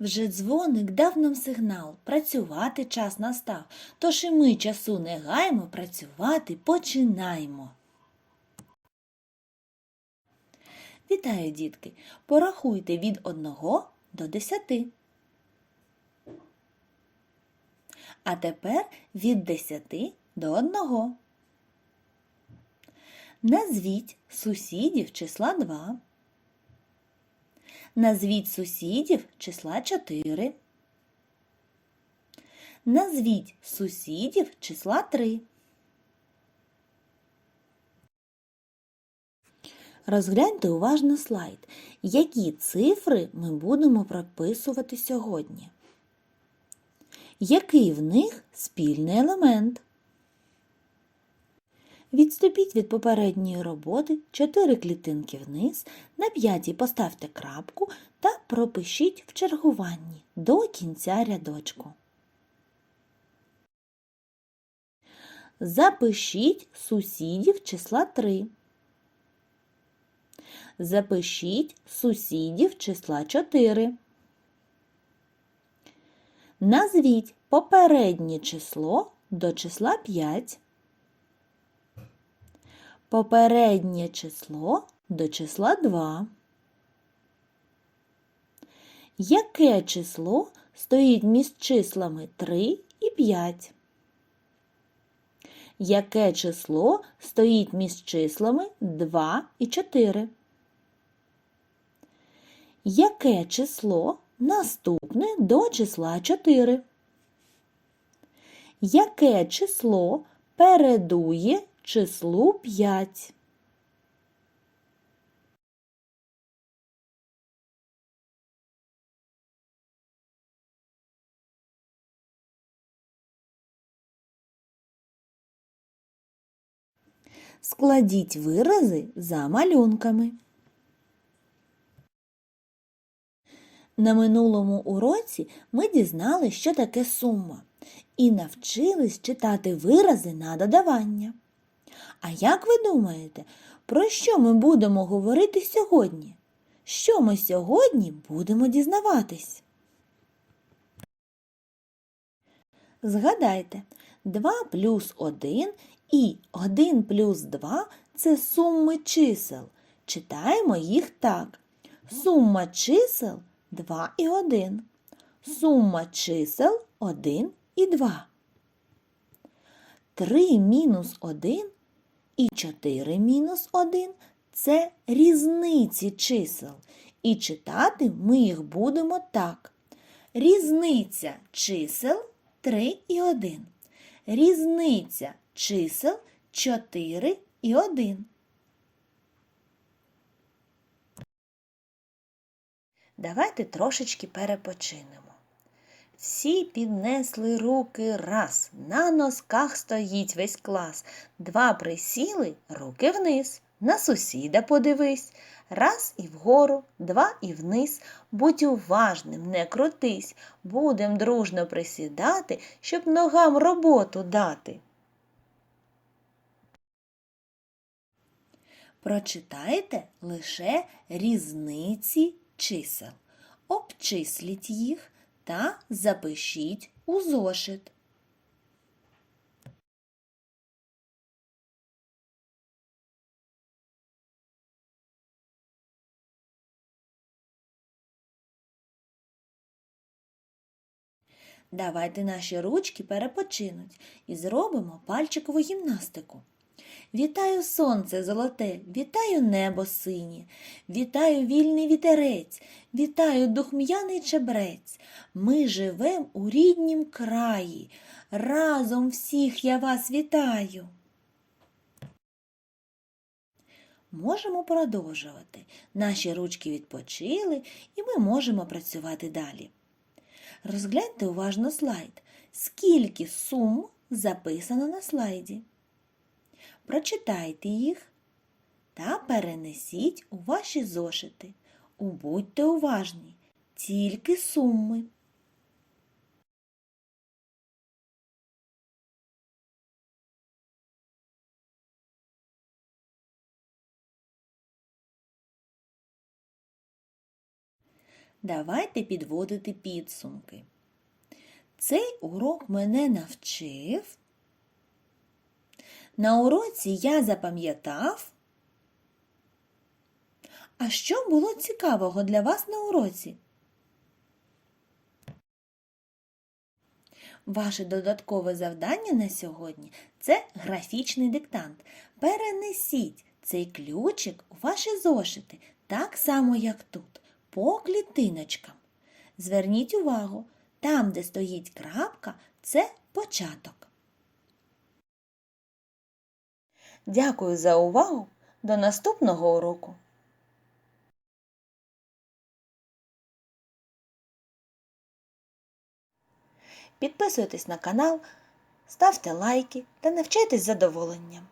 Вже дзвоник дав нам сигнал, працювати час настав, тож і ми часу не гаймо, працювати починаємо. Вітаю, дітки! Порахуйте від 1 до 10. А тепер від 10 до 1. Назвіть сусідів числа 2. Назвіть сусідів числа 4. Назвіть сусідів числа 3. Розгляньте уважно слайд. Які цифри ми будемо прописувати сьогодні? Який в них спільний елемент? Відступіть від попередньої роботи 4 клітинки вниз, на п'ятій поставте крапку та пропишіть в чергуванні до кінця рядочку. Запишіть сусідів числа 3. Запишіть сусідів числа 4. Назвіть попереднє число до числа 5. Попереднє число до числа 2. Яке число стоїть між числами 3 і 5? Яке число стоїть між числами 2 і 4? Яке число наступне до числа 4? Яке число передує числу 5? Складіть вирази за малюнками. На минулому уроці ми дізнали, що таке сума, і навчились читати вирази на додавання. А як ви думаєте, про що ми будемо говорити сьогодні? Що ми сьогодні будемо дізнаватись? Згадайте, 2 плюс 1 і 1 плюс 2 – це суми чисел. Читаємо їх так. Сума чисел 2 і 1. Сума чисел 1 і 2. 3 мінус 1 і 4 мінус 1 – це різниці чисел. І читати ми їх будемо так. Різниця чисел 3 і 1. Різниця чисел 4 і 1. Давайте трошечки перепочинемо. Всі піднесли руки раз, на носках стоїть весь клас. Два присіли, руки вниз, на сусіда подивись. Раз і вгору, два і вниз. Будь уважним, не крутись, будем дружно присідати, щоб ногам роботу дати. Прочитайте лише різниці чисел. Обчисліть їх та запишіть у зошит. Давайте наші ручки перепочинуть і зробимо пальчикову гімнастику. Вітаю сонце золоте, вітаю небо синє, вітаю вільний вітерець, вітаю духм'яний чебрець. Ми живем у ріднім краї. Разом всіх я вас вітаю. Можемо продовжувати. Наші ручки відпочили, і ми можемо працювати далі. Розгляньте уважно слайд. Скільки сум записано на слайді? Прочитайте їх та перенесіть у ваші зошити. Будьте уважні, тільки суми. давайте підводити підсумки. Цей урок мене навчив. На уроці я запам'ятав. А що було цікавого для вас на уроці? Ваше додаткове завдання на сьогодні це графічний диктант. Перенесіть цей ключик у ваші зошити, так само, як тут, по клітиночкам. Зверніть увагу, там, де стоїть крапка, це початок. Дякую за увагу. До наступного уроку. Підписуйтесь на канал, ставте лайки та навчайтесь задоволенням.